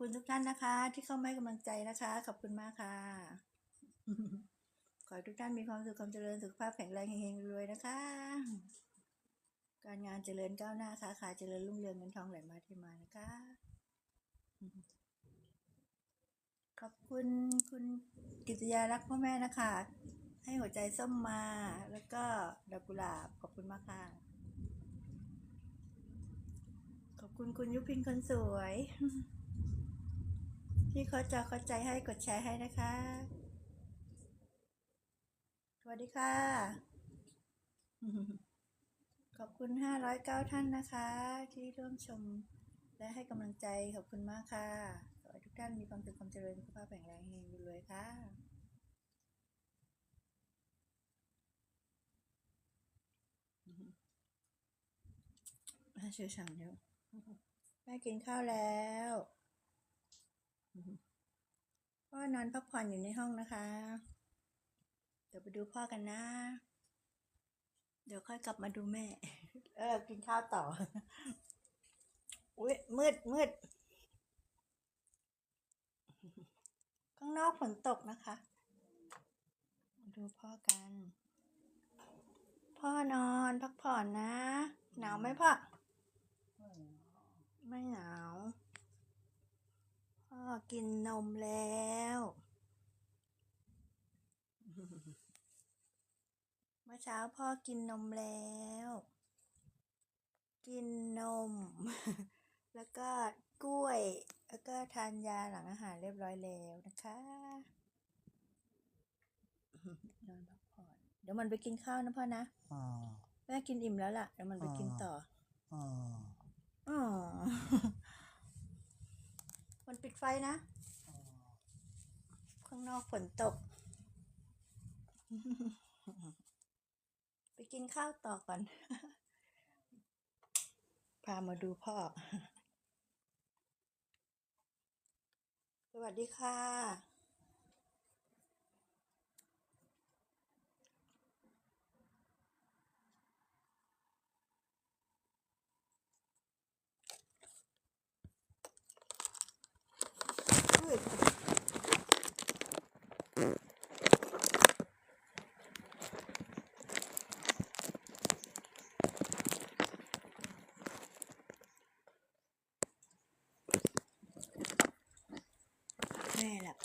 คุณทุกท่านนะคะ ที่เข้ามาให้กำลังใจนะคะ ขอบคุณมากค่ะ ขอให้ทุกท่านมีความสุขความเจริญสุขภาพแข็งแรงเฮงๆรวยนะคะ การงานเจริญก้าวหน้าค้าขายเจริญรุ่งเรืองเงินทองไหลมาที่มานะคะ ขอบคุณคุณกิตยารักพ่อแม่นะคะ ให้หัวใจส้มมาแล้วก็ดอกกุหลาบขอบคุณมากค่ะขอบคุณคุณยุพินคนสวย ที่เขาจะเข้าใจให้กดแชร์ให้นะคะ สวัสดีค่ะ ขอบคุณ 509 ท่านนะคะ ที่ร่วมชมและให้กำลังใจขอบคุณมากค่ะขอให้ทุกท่านมีความสุขความเจริญสุขภาพแข็งแรงเฮงรวยค่ะแม่ชื่อช่งเดียวแม่กินข้าวแล้ว พ่อนอนพักผ่อนอยู่ในห้องนะคะ เดี๋ยวไปดูพ่อกันนะ เดี๋ยวค่อยกลับมาดูแม่ เออ กินข้าวต่อ อุ้ยมืดมืด ข้างนอกฝนตกนะคะมาดูพ่อกัน พ่อนอนพักผ่อนนะ หนาวไหมพ่อ ไม่หนาว พ่อกินนมแล้ว เมื่อเช้าพ่อกินนมแล้ว กินนม แล้วก็กล้วย แล้วก็ทานยาหลังอาหารเรียบร้อยแล้วนะคะนอนพักผ่อน เดี๋ยวมันไปกินข้าวนะพ่อนะอ่าแม่กินอิ่มแล้วล่ะ เดี๋ยวมันไปกินต่ออ่าอ๋อ มันปิดไฟนะ ข้างนอกฝนตก ไปกินข้าวต่อก่อน พามาดูพ่อ สวัสดีค่ะ อุ้ย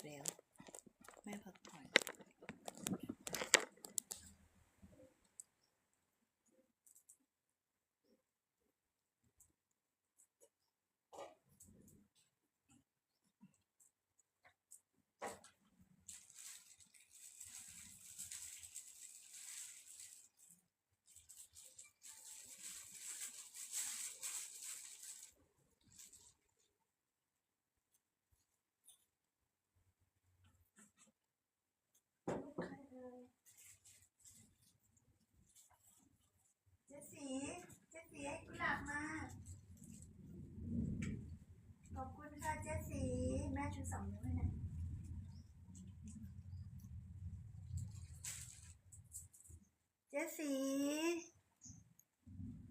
แม่หลับแล้ว แม่พักผ่อน เจ๊สีเจ๊สีให้กุหลาบมา ขอบคุณค่ะเจ๊สี แม่ ชูสองนิ้วให้น่อยเจ๊สี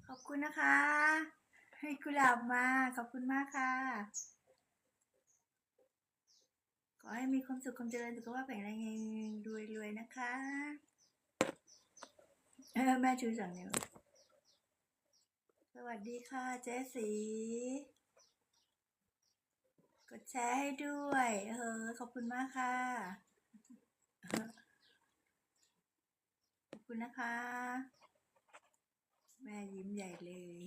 ขอบคุณนะคะ ให้กุหลาบมา ขอบคุณมากค่ะ ขอให้มีความสุขความเจริญสุขภาพแข็งแรงเฮงๆรวยๆนะคะ เออแม่ชูสองนิ้ว สวัสดีค่ะเจ๊สี กดแชร์ให้ด้วย เออ ขอบคุณมากค่ะ ขอบคุณนะคะ แม่ยิ้มใหญ่เลย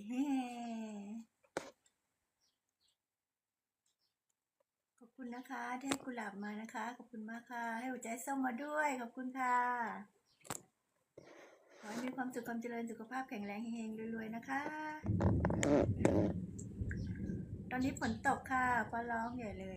ขอบคุณนะคะ ที่ให้กุหลาบมานะคะ ขอบคุณมากค่ะ ให้หัวใจส้มมาด้วย ขอบคุณค่ะ ขอให้มีความสุขความเจริญสุขภาพแข็งแรงเฮงๆรวยๆนะคะ ตอนนี้ฝนตกค่ะฟ้าร้องใหญ่เลย